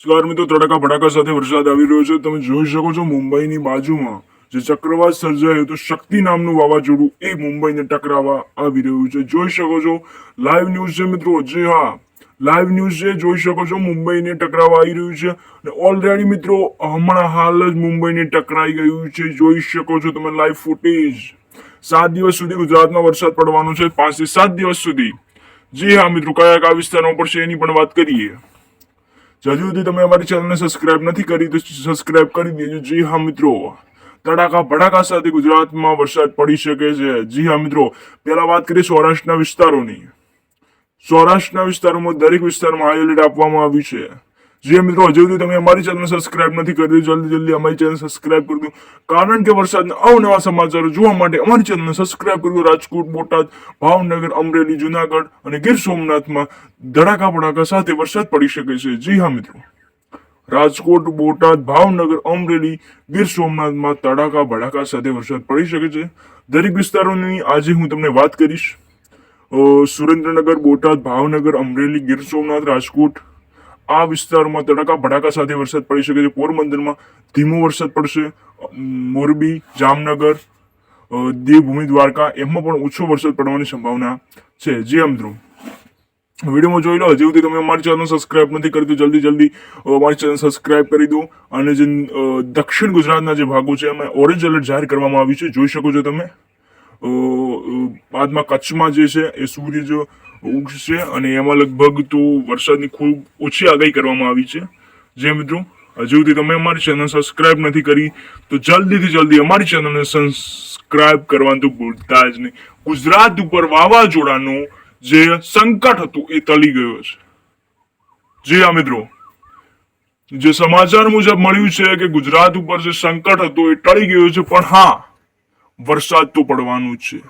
નમસ્કાર મિત્રો તડકા ભડાકા સાથે વરસાદ આવી રહ્યો છે. તમે જોઈ શકો છો મુંબઈની બાજુમાં જે ચક્રવાત સર્જાયું તો શક્તિ નામનું વાવાઝોડું એ મુંબઈને ટકરાવા આવી રહ્યું છે. જોઈ શકો છો લાઈવ ન્યૂઝ છે મિત્રો. જે હા લાઈવ ન્યૂઝ છે. જોઈ શકો છો મુંબઈને ટકરાવા આવી રહ્યું છે. અને ઓલરેડી મિત્રો હમણાં હાલ જ મુંબઈને ટકરાઈ ગયું છે. જોઈ શકો છો તમે લાઈવ ફૂટેજ સાત દિવસ સુધી ગુજરાતમાં વરસાદ પડવાનો છે. પાંચથી સાત દિવસ સુધી. જી હા મિત્રો, કયા કયા વિસ્તારમાં પડશે એની પણ વાત કરીએ. હજુ સુધી તમે અમારી ચેનલને સબસ્ક્રાઇબ નથી કરી, તો સબસ્ક્રાઇબ કરી દેજો. જી હા, મિત્રો. તડાકા ભડાકા સાથે ગુજરાતમાં વરસાદ પડી શકે છે. જી હા, મિત્રો. પહેલા વાત કરીએ સૌરાષ્ટ્રના વિસ્તારોની. સૌરાષ્ટ્રના વિસ્તારોમાં દરેક વિસ્તારમાં હાઈ એલર્ટ આપવામાં આવ્યું છે. જે મિત્રો, હજુ સુધી તમે અમારી ચેનલ સબસ્ક્રાઇબ નથી કરી જલ્દી જલ્દી અમારી ચેનલ સબસ્ક્રાઇબ કરી દો. કારણ કે વરસાદના અવનવા સમાચારો જોવા માટે અમારી ચેનલને સબસ્ક્રાઇબ કરી દો. રાજકોટ, બોટાદ, ભાવનગર, અમરેલી, જુનાગઢ અને ગીર સોમનાથમાં ધડાકા, ભડાકા સાથે વરસાદ પડી શકે છે. જી હા, મિત્રો. રાજકોટ, બોટાદ, ભાવનગર, અમરેલી, ગીર સોમનાથમાં તડાકા, ભડાકા સાથે વરસાદ પડી શકે છે. દરેક વિસ્તારોની આજે હું તમને વાત કરીશ. સુરેન્દ્રનગર, બોટાદ, ભાવનગર, અમરેલી, ગીર સોમનાથ, રાજકોટ આ વિસ્તારમાં તડકા ભડાકા સાથે વરસાદ પડી શકે છે. પોરબંદરમાં ધીમો વરસાદ પડશે. મોરબી, જામનગર દેવભૂમિ, દ્વારકા એમાં પણ ઓછો વરસાદ પડવાની સંભાવના છે. જી અમદ્રુ વિડીયોમાં જોઈ લો, હજી સુધી તમે અમારી ચેનલ સબસ્ક્રાઇબ નથી કરી તો જલ્દી જલ્દી અમારી ચેનલ સબસ્ક્રાઇબ કરી દો. અને જે દક્ષિણ ગુજરાતના જે ભાગો છે, એમાં ઓરેન્જ એલર્ટ જાહેર કરવામાં આવ્યું છે. જોઈ શકો છો તમે. બાદમાં કચ્છમાં જે છે, એ સૂર્ય જો ઉગશે અને એમાં લગભગ તો વરસાદની ખૂબ ઓછી આગાહી કરવામાં આવી છે. જે મિત્રો, હજુ સુધી તમે અમારી ચેનલ સબસ્ક્રાઇબ નથી કરી, તો જલ્દીથી જલ્દી અમારી ચેનલને સબસ્ક્રાઇબ કરવાનું તો ભૂલતા જ નહીં. ગુજરાત ઉપર વાવાઝોડાનું જે સંકટ હતું એ તળી ગયો છે. જી હા, મિત્રો. જે સમાચાર મુજબ મળ્યું છે કે ગુજરાત ઉપર જે સંકટ હતું એ ટળી ગયું છે, પણ હા, વરસાદ તો પડવાનું છે.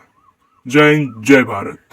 જય જય ભારત.